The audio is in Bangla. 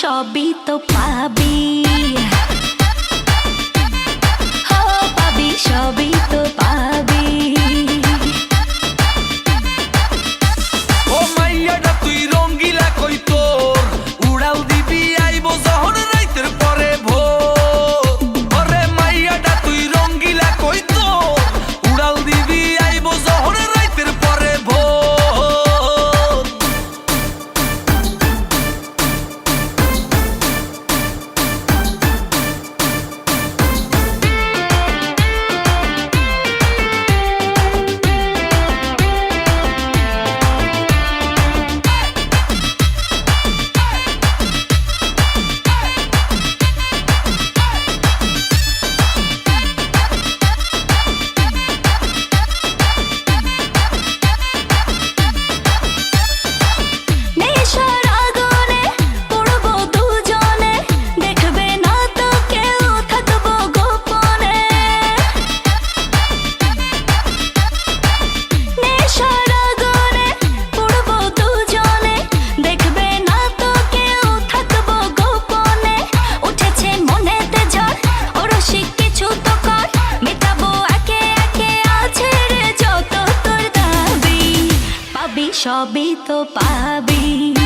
সবই তো পাবি। ও পাবি সবই সবই তো পাবি।